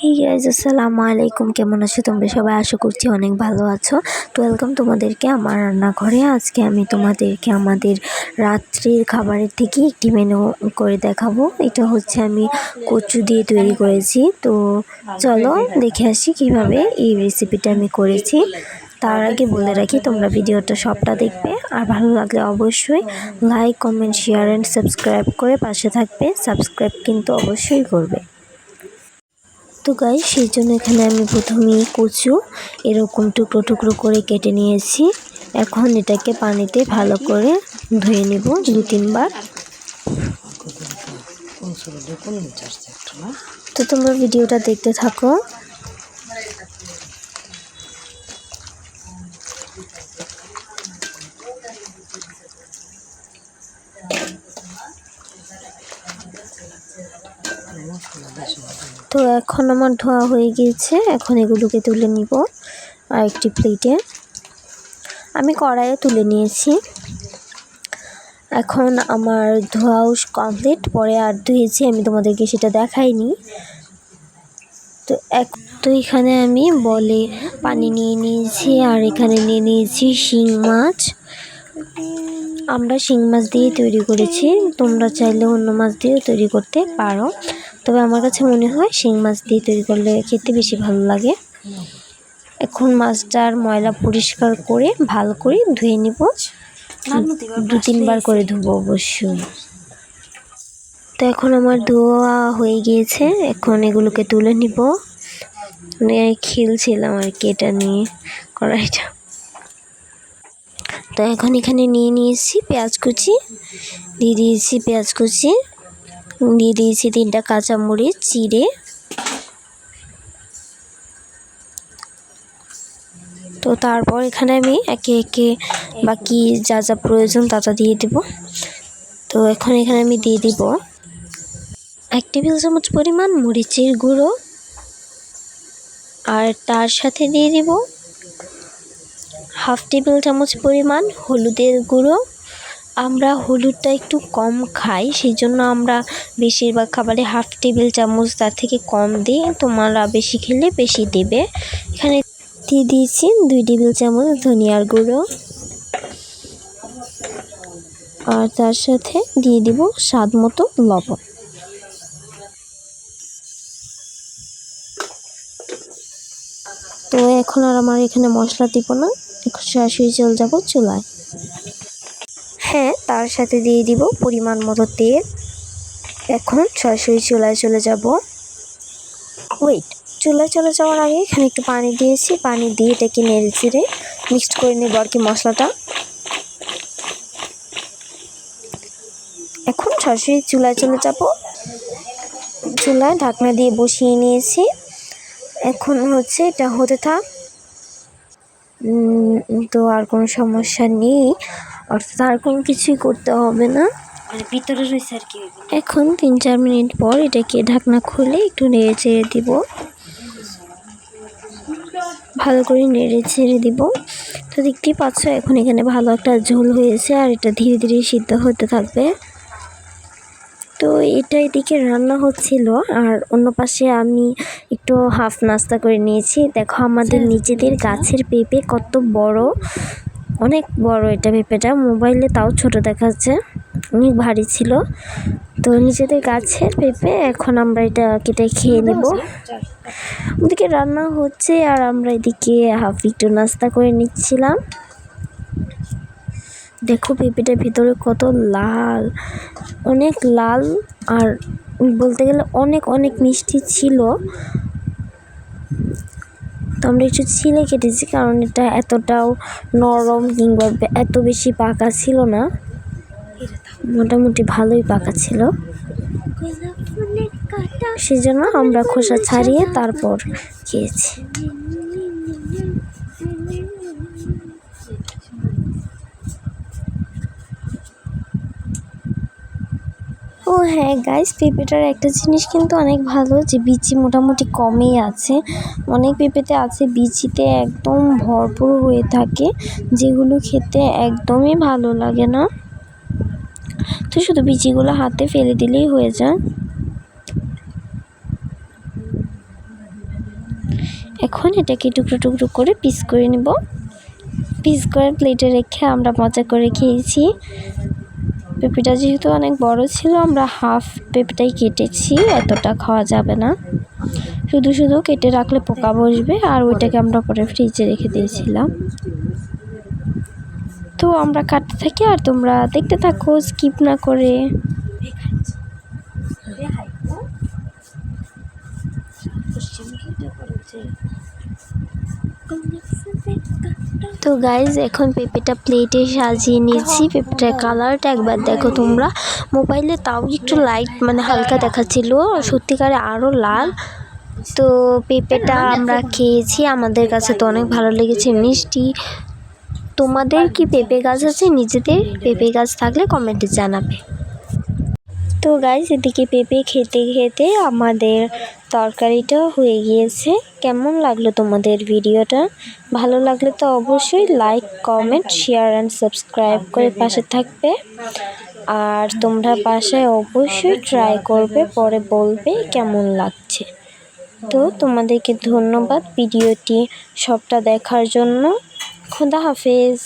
আসসালামু আলাইকুম। কেমন আছো তোমরা? সবাই আশা করছি অনেক ভালো আছো। তো ওয়েলকাম তোমাদেরকে আমার রান্নাঘরে। আজকে আমি তোমাদেরকে আমাদের রাত্রির খাবারের থেকে একটি মেনু করে দেখাবো। এটা হচ্ছে আমি কচু দিয়ে তৈরি করেছি। তো চলো দেখে আসি কীভাবে এই রেসিপিটা আমি করেছি। তার আগে বলে রাখি, তোমরা ভিডিওটা সবটা দেখবে। আর ভালো লাগলে অবশ্যই like comment share and subscribe করে পাশে থাকবে। সাবস্ক্রাইব কিন্তু অবশ্যই করবে। তো গাই সেই জন্য এখানে আমি প্রথমেই কচু এরকম টুকরো টুকরো করে কেটে নিয়েছি। এখন এটাকে পানিতে ভালো করে ধুয়ে নেব দু তিনবার। তো তোমরা ভিডিওটা দেখতে থাকো। তো এখন আমার ধোয়া হয়ে গিয়েছে, এখন এগুলোকে তুলে নিব আর একটি প্লেটে। আমি কড়াইয়ে তুলে নিয়েছি। এখন আমার ধোয়াও কমপ্লিট পরে আর ধুয়েছি, আমি তোমাদেরকে সেটা দেখাইনি। তো এক তো এখানে আমি বলে পানি নিয়ে নিয়েছি, আর এখানে নিয়ে নিয়েছি শিং মাছ। আমরা শিং মাছ দিয়ে তৈরি করেছি, তোমরা চাইলে অন্য মাছ দিয়েও তৈরি করতে পারো। তবে আমার কাছে মনে হয় শিং মাছ দিয়ে তৈরি করলে খেতে বেশি ভালো লাগে। এখন মাছটার ময়লা পরিষ্কার করে, ভালো করে ধুয়ে নিব। দু, তিনবার করে ধুবো অবশ্যই। তো এখন আমার ধোয়া হয়ে গিয়েছে, এখন এগুলোকে তুলে নিব। মানে খেলছিলাম আর কি এটা নিয়ে কড়াইটা। তো এখন এখানে নিয়ে নিয়েছি পেঁয়াজ কুচি, দিয়ে দিয়েছি পেঁয়াজ কুচি। দিয়ে দিয়েছি তিনটা কাঁচামরিচ, চিড়ে। তো তারপর এখানে আমি একে একে বাকি যা যা প্রয়োজন তা তা দিয়ে দেব। তো এখন এখানে আমি দিয়ে দিব এক টেবিল চামচ পরিমাণ মরিচের গুঁড়ো। আর তার সাথে দিয়ে দিব হাফ টেবিল চামচ পরিমাণ হলুদের গুঁড়ো। আমরা হলুদটা একটু কম খাই সেই জন্য আমরা বেশিরভাগ খাবারে হাফ টেবিল চামচ তার থেকে কম দিই তোমরা বেশি খেলে বেশি দেবে। এখানে দিয়ে দিয়েছি দুই টেবিল চামচ ধনিয়ার গুঁড়ো। আর তার সাথে দিয়ে দিব স্বাদ মতো লবণ। তো এখন আর আমার এখানে মশলা দিব না সরাসরি চলে যাব চুলায়। হ্যাঁ তার সাথে দিয়ে দিব পরিমাণ মতো তেল। এখন সরাসরি চুলায় চলে যাব। ওয়েট চুলায় চলে যাওয়ার আগে এখানে একটু পানি দিয়েছি। পানি দিয়ে এটাকে নেড়ে চেড়ে মিক্সড করে নেব আর কি মশলাটা। এখন সরাসরি চুলায় চলে যাব। চুলায় ঢাকনা দিয়ে বসিয়ে নিয়েছি। এখন হচ্ছে এটা হতে থাক। তো আর কোনো সমস্যা নেই। অর্থাৎ আর কোনো কিছুই করতে হবে না। মানে ভিতরে রয়েছে আর কি এখন তিন চার মিনিট পর এটাকে ঢাকনা খুলে একটু নেড়ে চেড়ে দিব। ভালো করে নেড়ে ছেড়ে দিব। তো দেখতেই পাচ্ছ এখন এখানে ভালো একটা ঝোল হয়েছে আর এটা ধীরে ধীরে সিদ্ধ হতে থাকবে। তো এটা এদিকে রান্না হচ্ছিল আর অন্য পাশে আমি একটু হাফ নাস্তা করে নিয়েছি। দেখো আমাদের নিজেদের গাছের পেঁপে কত বড়। অনেক বড় এটা পেঁপেটা মোবাইলে তাও ছোট দেখাচ্ছে। অনেক ভারী ছিল। তো নিজেদের গাছের পেঁপে এখন আমরা এটা কেটে খেয়ে নেব। ওদিকে রান্না হচ্ছে আর আমরা এদিকে হাফ একটু নাস্তা করে নিচ্ছিলাম। দেখো পেঁপেটার ভিতরে কত লাল। অনেক লাল আর বলতে গেলে অনেক অনেক মিষ্টি ছিল। তো আমরা একটু ছিলে কেটেছি কারণ এটা এতটাও নরম কিংবা এত বেশি পাকা ছিল না। মোটামুটি ভালোই পাকা ছিল। সেজন্য আমরা খোসা ছাড়িয়ে তারপর খেয়েছি। হ্যাঁ গাইস পেঁপেটার একটা জিনিস কিন্তু অনেক ভালো যে বিচি মোটামুটি কমই আছে। অনেক পেঁপেতে আছে, বিচিতে একদম ভরপুর হয়ে থাকে, যেগুলো খেতে একদমই ভালো লাগে না। তো শুধু বিচিগুলো হাতে ফেলে দিলেই হয়ে যায়। এখন এটাকে টুকরো টুকরো করে পিস করে নেব। পিস করে প্লেটে রেখে আমরা মজা করে খেয়েছি। পেঁপেটা যেহেতু অনেক বড় ছিল, আমরা হাফ পেঁপেটাই কেটেছি এতটা খাওয়া যাবে না। শুধু শুধু কেটে রাখলে পোকা বসবে, আর ওইটাকে আমরা পরে ফ্রিজে রেখে দিয়েছিলাম। তো আমরা কাটতে থাকি, আর তোমরা দেখতে থাকো, স্কিপ না করে। তো গাইজ এখন পেঁপেটা প্লেটে সাজিয়ে নিয়েছি পেঁপেটার কালারটা একবার দেখো তোমরা। মোবাইলে তাও একটু লাইট মানে হালকা দেখাচ্ছিল। সত্যিকারে আরও লাল। তো পেঁপেটা আমরা খেয়েছি। আমাদের কাছে তো অনেক ভালো লেগেছে, মিষ্টি। তোমাদের কি পেঁপে গাছ আছে? নিজেদের পেঁপে গাছ থাকলে কমেন্টে জানাবে। তো গাইজ এদিকে পেঁপে খেতে খেতে আমাদের তরকারিটাও হয়ে গিয়েছে। কেমন লাগল তোমাদের ভিডিওটা? ভালো লাগলে তো অবশ্যই like comment share and subscribe করে পাশে থাকবে। আর তোমরা বাসায় অবশ্যই ট্রাই করবে, পরে বলবে কেমন লাগছে। তো তোমাদেরকে ধন্যবাদ ভিডিওটি সবটা দেখার জন্য। খোদা হাফেজ।